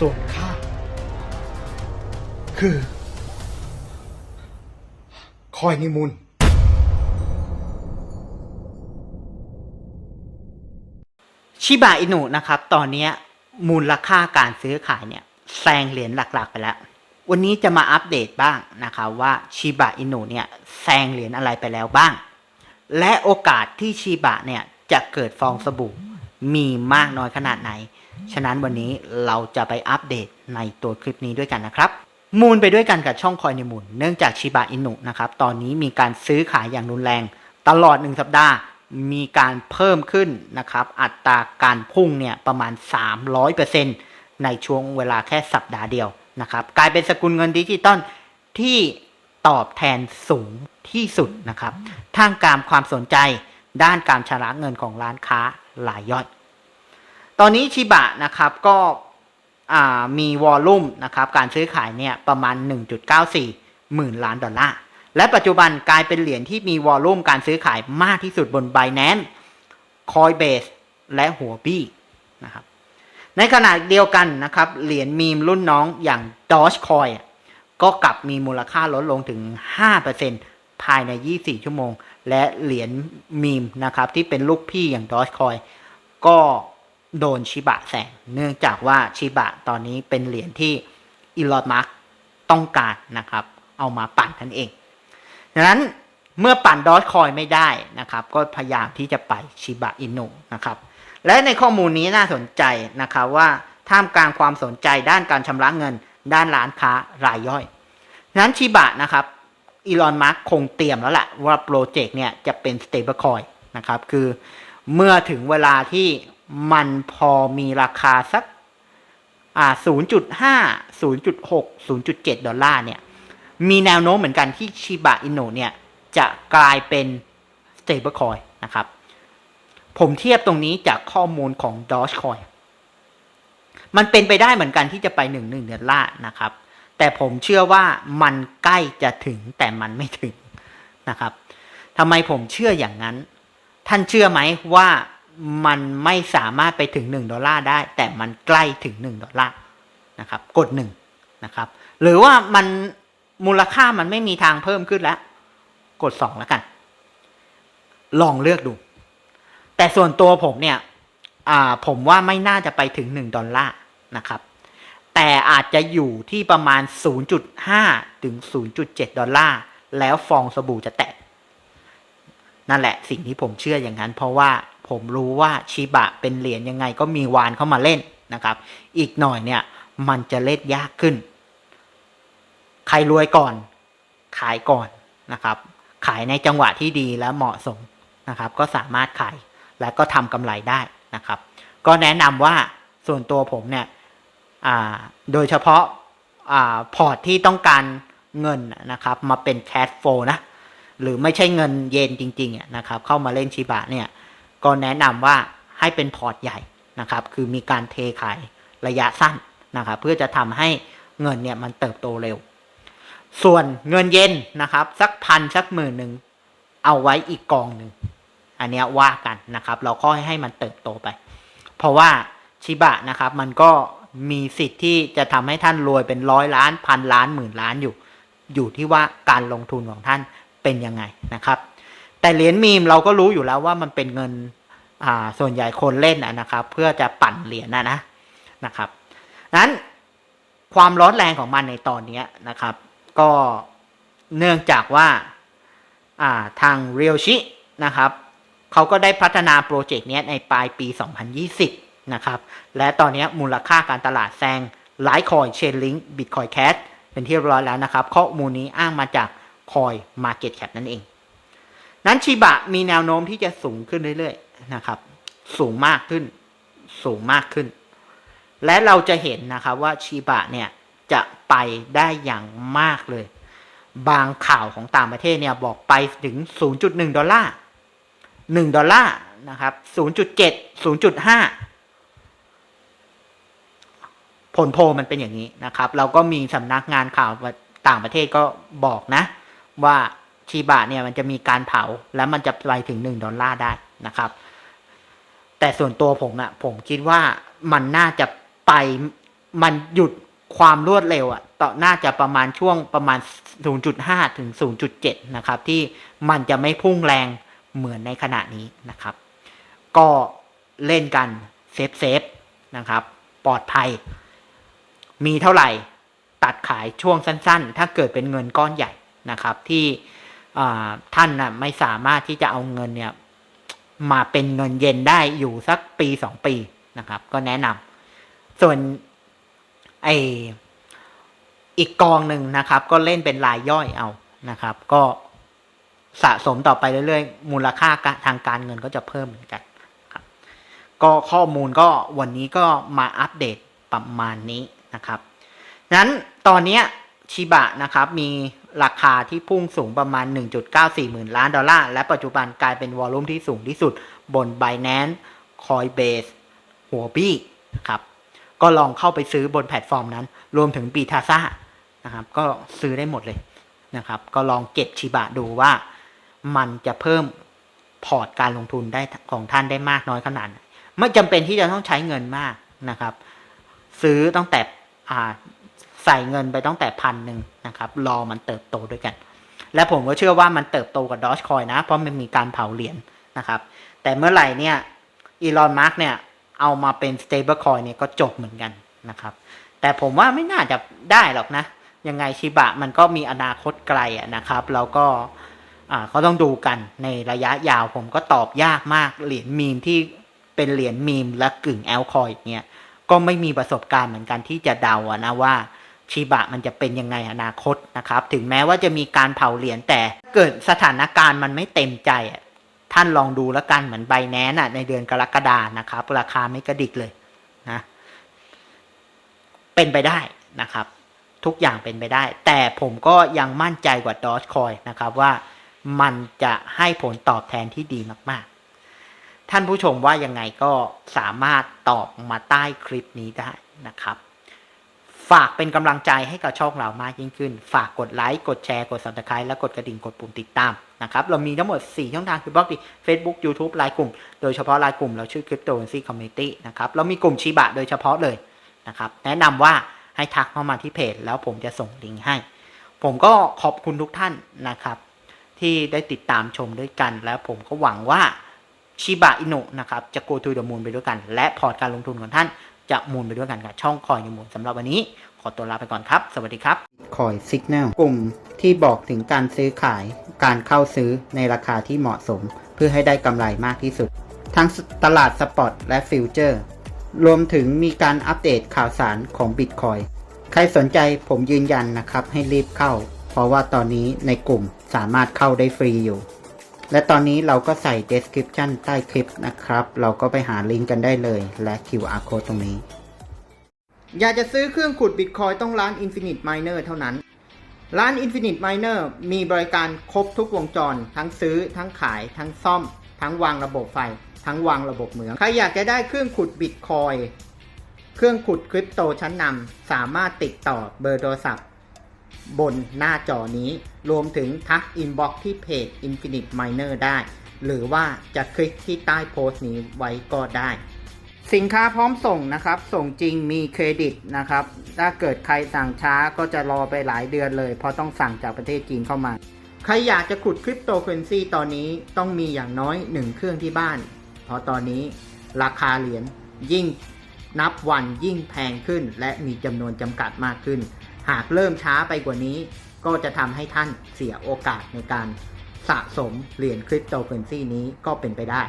ส่วนข้าคือ คอยนิมุนชิบะอินุนะครับ ตอนนี้มูลค่าการซื้อขายเนี่ยแซงเหรียญหลักๆ ไปแล้ว วันนี้จะมาอัปเดตบ้างนะครับว่าชิบะอินุเนี่ยแซงเหรียญอะไรไปแล้วบ้าง และโอกาสที่ชิบะเนี่ยจะเกิดฟองสบู่มีมากน้อยขนาดไหน ฉะนั้นวันนี้เราจะไปอัปเดตในตัวคลิปนี้ด้วยกันนะครับ มูลไปด้วยกันกับช่องคอยในมูล เนื่องจากชิบะอินุนะครับตอนนี้มีการซื้อขายอย่างรุนแรง ตลอดหนึ่งสัปดาห์มีการเพิ่มขึ้นนะครับ อัตราการพุ่งเนี่ยประมาณ 300%ในช่วงเวลาแค่สัปดาห์เดียวนะครับ กลายเป็นสกุลเงินดิจิตอลที่ตอบแทนสูงที่สุดนะครับท่ามกลางความสนใจด้านการชำระเงินของร้านค้าหลายย่อย ตอนนี้ชิบะนะครับก็มีวอลลุ่มนะครับการซื้อขายเนี่ยประมาณ 1.94 หมื่นล้านดอลลาร์ และปัจจุบันกลายเป็นเหรียญที่มีวอลลุ่มการซื้อขายมากที่สุดบน Binance Coinbase และหัวบี้นะครับในขณะเดียวกันนะครับเหรียญมีมรุ่นน้องอย่าง Dogecoin อะก็กลับมีมูลค่าลดลงถึง 5%ภายใน 24 ชั่วโมง และเหรียญมีมนะครับที่เป็นลูกพี่อย่าง Dogecoin ก็ โดนชิบะแซงเนื่องจากว่าชิบะตอนนี้เป็นเหรียญที่อีลอนมาร์กต้องการนะครับ เอามาปั่นนั่นเองดังนั้นเมื่อปั่นดอทคอยไม่ได้นะครับ ก็พยายามที่จะไปชิบะอินุนะครับ และในข้อมูลนี้น่าสนใจนะครับว่าท่ามกลางความสนใจด้านการชำระเงิน ด้านร้านค้ารายย่อยดังนั้นชิบะนะครับอีลอนมาร์กคงเตรียมแล้วแหละว่าโปรเจกต์เนี่ยจะเป็นสเตเบิลคอยนะครับ คือเมื่อถึงเวลาที่ มันพอมีราคาสักอ่า0.5 0.6 0.7 ดอลลาร์เนี่ย มีแนวโน้มเหมือนกันที่ชิบะอิ n ุเนี่ย จะกลายเป็น stablecoin นะครับ ผมเทียบตรงนี้จากข้อมูลของ Dogecoin มันเป็นไปได้เหมือนกันที่จะไปหนึ่งหนึ่งดอลลาร์นะครับ แต่ผมเชื่อว่ามันใกล้จะถึงแต่มันไม่ถึงนะครับทำไมผมเชื่ออย่างนั้น ท่านเชื่อไหมว่า มันไม่สามารถไปถึง 1 ดอลลาร์ได้ แต่มันใกล้ถึง 1 ดอลลาร์นะครับกด1นะครับ หรือว่ามันมูลค่ามันไม่มีทางเพิ่มขึ้นแล้ว กด 2 แล้วกัน ลองเลือกดู แต่ส่วนตัวผมเนี่ยผมว่าไม่น่าจะไปถึง 1 ดอลลาร์นะครับ แต่อาจจะอยู่ที่ประมาณ 0.5 ถึง 0.7 ดอลลาร์ แล้วฟองสบู่จะแตกนั่นแหละสิ่งที่ผมเชื่ออย่างนั้น เพราะว่า ผมรู้ว่าชิบะเป็นเหรียญยังไงก็มีวานเข้ามาเล่นนะครับ อีกหน่อยเนี่ยมันจะเล่นยากขึ้น ใครรวยก่อน ขายก่อนนะครับ ขายในจังหวะที่ดีและเหมาะสมนะครับ ก็สามารถขายและก็ทำกำไรได้นะครับ ก็แนะนำว่าส่วนตัวผมเนี่ยโดยเฉพาะอาพอร์ตที่ต้องการเงินนะครับ มาเป็นแคชโฟนะ หรือไม่ใช่เงินเยนจริงๆนะครับ เข้ามาเล่นชิบะเนี่ย ก็แนะนำว่าให้เป็นพอร์ตใหญ่นะครับ คือมีการเทขายระยะสั้นนะครับ เพื่อจะทำให้เงินเนี่ยมันเติบโตเร็ว ส่วนเงินเย็นนะครับ สักพันสักหมื่นหนึ่งเอาไว้อีกกองหนึ่งอันนี้ว่ากันนะครับ เราก็ให้มันเติบโตไป เพราะว่าชิบะนะครับมันก็มีสิทธิ์ที่จะทำให้ท่านรวยเป็นร้อยล้านพันล้านหมื่นล้านอยู่ อยู่ที่ว่าการลงทุนของท่านเป็นยังไงนะครับ แต่เหรียญมีมเราก็รู้อยู่แล้วว่ามันเป็นเงินอ่าส่วนใหญ่คนเล่นนะครับ เพื่อจะปั่นเหรียญนะนะนะครับนั้นความร้อนแรงของมันในตอนนี้นะครับ ก็เนื่องจากว่าอ่าทางเรียลชินะครับเขาก็ได้พัฒนาโปรเจกต์นี้ในปลายปี 2020 นะครับ และตอนนี้มูลค่าการตลาดแซงไลท์คอยเชนลิงบิตคอยแคสเป็นที่เรียบร้อยแล้วนะครับ ข้อมูลนี้อ้างมาจากคอยมาเก็ตแคปนั่นเอง นั้นชิบะมีแนวโน้มที่จะสูงขึ้นเรื่อยๆนะครับ สูงมากขึ้น สูงมากขึ้น และเราจะเห็นนะครับว่าชิบะเนี่ยจะไปได้อย่างมากเลย บางข่าวของต่างประเทศเนี่ยบอกไปถึง 0.1 ดอลลาร์ 1 ดอลลาร์นะครับ 0.7 0.5 ผลโพลมันเป็นอย่างนี้นะครับ เราก็มีสำนักงานข่าวต่างประเทศก็บอกนะว่า ชีบะเนี่ยมันจะมีการเผาแล้วมันจะไปถึง 1 ดอลลาร์ได้นะครับ แต่ส่วนตัวผมอะผมคิดว่ามันน่าจะไปมันหยุดความรวดเร็วอะต่อน่าจะประมาณช่วงประมาณ 0.5 ถึง 0.7 นะครับ ที่มันจะไม่พุ่งแรงเหมือนในขณะนี้นะครับ ก็เล่นกันเซฟเซฟนะครับ ปลอดภัย มีเท่าไหร่ตัดขายช่วงสั้น ๆ ถ้าเกิดเป็นเงินก้อนใหญ่นะครับ ที่ ท่านนะไม่สามารถที่จะเอาเงินเนี่ยมาเป็นเงินเย็นได้อยู่สักปีสองปีนะครับ ก็แนะนำส่วนไออีกกองหนึ่งนะครับ ก็เล่นเป็นรายย่อยเอานะครับ ก็สะสมต่อไปเรื่อยๆ มูลค่าทางการเงินก็จะเพิ่มเหมือนกันครับ ก็ข้อมูลก็วันนี้ก็มาอัปเดตประมาณนี้นะครับนั้นตอนนี้ชิบะนะครับมี ราคาที่พุ่งสูงประมาณ 1.94 หมื่นล้านดอลลาร์ และปัจจุบันกลายเป็นวอลลุ่มที่สูงที่สุดบน Binance Coinbase หัวบี้นะครับ ก็ลองเข้าไปซื้อบนแพลตฟอร์มนั้น รวมถึงปีทาซ่านะครับ ก็ซื้อได้หมดเลยนะครับ ก็ลองเก็บชิบะดูว่ามันจะเพิ่มพอร์ตการลงทุนได้ของท่านได้มากน้อยขนาดไหนไม่จำเป็นที่จะต้องใช้เงินมากนะครับ ซื้อตั้งแต่อ่า ใส่เงินไปตั้งแต่พันหนึ่งนะครับรอมันเติบโตด้วยกัน และผมก็เชื่อว่ามันเติบโตกับดอ g คอยนะ เพราะมันมีการเผาเหรียญนะครับแต่เมื่อไหร่เนี่ยอีลอนมาร์กเนี่ยเอามาเป็น stable coin เนี่ยก็จบเหมือนกันนะครับแต่ผมว่าไม่น่าจะได้หรอกนะ ยังไงชิบะมันก็มีอนาคตไกลอะนะครับแล้วก็อ่าต้องดูกันในระยะยาวผมก็ตอบยากมากเหรียญมีมที่เป็นเหรียญมีมและกึ่งแอลคอยเนี่ยก็ไม่มีประสบการณ์เหมือนกันที่จะเดาอะนะว่า ชิบะมันจะเป็นยังไงอนาคตนะครับ ถึงแม้ว่าจะมีการเผาเหรียญแต่เกิดสถานการณ์มันไม่เต็มใจ ท่านลองดูแล้วกันเหมือนใบแนนะในเดือนกรกฎานะครับ ราคาไม่กระดิกเลยนะเป็นไปได้นะครับ ทุกอย่างเป็นไปได้ แต่ผมก็ยังมั่นใจกว่าดอ g คอยนะครับว่ามันจะให้ผลตอบแทนที่ดีมากๆ ท่านผู้ชมว่ายังไงก็สามารถตอบมาใต้คลิปนี้ได้นะครับ ฝากเป็นกำลังใจให้กับช่องเรามากยิ่งขึ้น ฝากกดไลค์กดแชร์กด subscribe และกดกระดิ่งกดปุ่มติดตามนะครับเรามีทั้งหมด 4 ช่องทางคือบล็อกดิ Facebook YouTube ไลน์กลุ่ม โดยเฉพาะไลน์กลุ่มเราชื่อ Cryptocurrency Community นะครับเรามีกลุ่มชิบะโดยเฉพาะเลยนะครับแนะนำว่าให้ทักเข้ามาที่เพจ แล้วผมจะส่งลิงก์ให้ ผมก็ขอบคุณทุกท่านนะครับ ที่ได้ติดตามชมด้วยกัน แล้วผมก็หวังว่าชิบะอินุนะครับจะ go to the moon ไปด้วยกัน และพอร์ตการลงทุนของท่าน จะมูลไปด้วยกันกับช่องคอยยูมูลสำหรับวันนี้ ขอตัวลาไปก่อนครับ สวัสดีครับคอยสิกแนลกลุ่มที่บอกถึงการซื้อขายการเข้าซื้อในราคาที่เหมาะสม เพื่อให้ได้กำไรมากที่สุด ทั้งตลาดสปอตและฟิวเจอร์รวมถึงมีการอัปเดตข่าวสารของ Bitcoin ใครสนใจผมยืนยันนะครับให้รีบเข้า เพราะว่าตอนนี้ในกลุ่มสามารถเข้าได้ฟรีอยู่ และตอนนี้เราก็ใส่ description ใต้คลิปนะครับ เราก็ไปหาลิงก์กันได้เลย และ QR code ตรงนี้ อยากจะซื้อเครื่องขุด Bitcoin ต้องร้าน Infinite Miner เท่านั้น ร้าน Infinite Miner มีบริการครบทุกวงจร ทั้งซื้อ ทั้งขาย ทั้งซ่อม ทั้งวางระบบไฟ ทั้งวางระบบเหมือง ใครอยากจะได้เครื่องขุด Bitcoin เครื่องขุดคริปโตชั้นนำสามารถติดต่อเบอร์โทรศัพท์ บนหน้าจอนี้ รวมถึงทักอินบ็อกที่เพจ Infinite Miner ได้ หรือว่าจะคลิกที่ใต้โพสต์นี้ไว้ก็ได้ สินค้าพร้อมส่งนะครับ ส่งจริงมีเครดิตนะครับ ถ้าเกิดใครสั่งช้าก็จะรอไปหลายเดือนเลย เพราะต้องสั่งจากประเทศจีนเข้ามา ใครอยากจะขุดคริปโตเคอเรนซีตอนนี้ต้องมีอย่างน้อยหนึ่งเครื่องที่บ้าน เพราะตอนนี้ราคาเหรียญยิ่งนับวันยิ่งแพงขึ้นและมีจำนวนจำกัดมากขึ้น หากเริ่มช้าไปกว่านี้ ก็จะทำให้ท่านเสียโอกาสในการสะสมเหรียญคริปโตเคอเรนซีนี้ก็เป็นไปได้